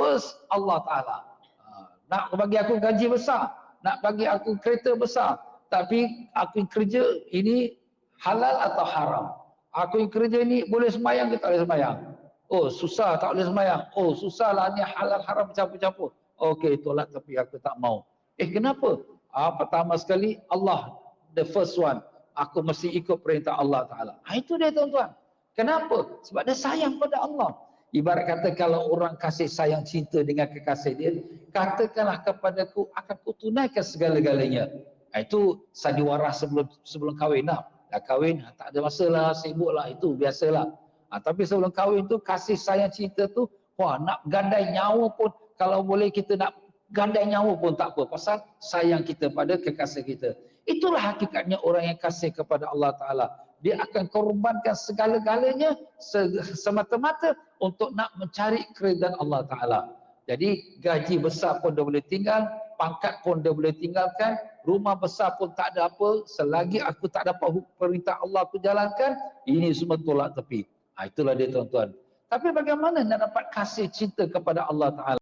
first Allah Ta'ala. Ha, nak bagi aku gaji besar, nak bagi aku kereta besar, tapi aku kerja ini halal atau haram. Aku yang kerja ni boleh semayang ke tak boleh semayang? Oh susah tak boleh semayang. Oh susah lah ni halal haram campur-campur. Okey tolak tapi aku tak mau. Eh kenapa? Ah, pertama sekali Allah the first one. Aku mesti ikut perintah Allah Ta'ala. Ha, itu dia tuan-tuan. Kenapa? Sebab dia sayang pada Allah. Ibarat kata kalau orang kasih sayang cinta dengan kekasih dia, katakanlah kepadaku akan ku tunaikan segala-galanya. Ha, itu sandiwara sebelum sebelum kahwin lah dah kahwin tak ada masalah sibuklah itu biasalah ha, tapi sebelum kahwin tu kasih sayang cinta tu wah nak gandai nyawa pun kalau boleh kita nak gandai nyawa pun tak apa pasal sayang kita pada kekasih kita. Itulah hakikatnya orang yang kasih kepada Allah Ta'ala. Dia akan korbankan segala-galanya semata-mata untuk nak mencari keridhaan Allah Ta'ala. Jadi gaji besar pun dia boleh tinggal pangkat pun dia boleh tinggalkan rumah besar pun tak ada apa selagi aku tak dapat perintah Allah aku jalankan ini semua tolak tepi. Ha, itulah dia tuan-tuan. Tapi bagaimana nak dapat kasih cinta kepada Allah Ta'ala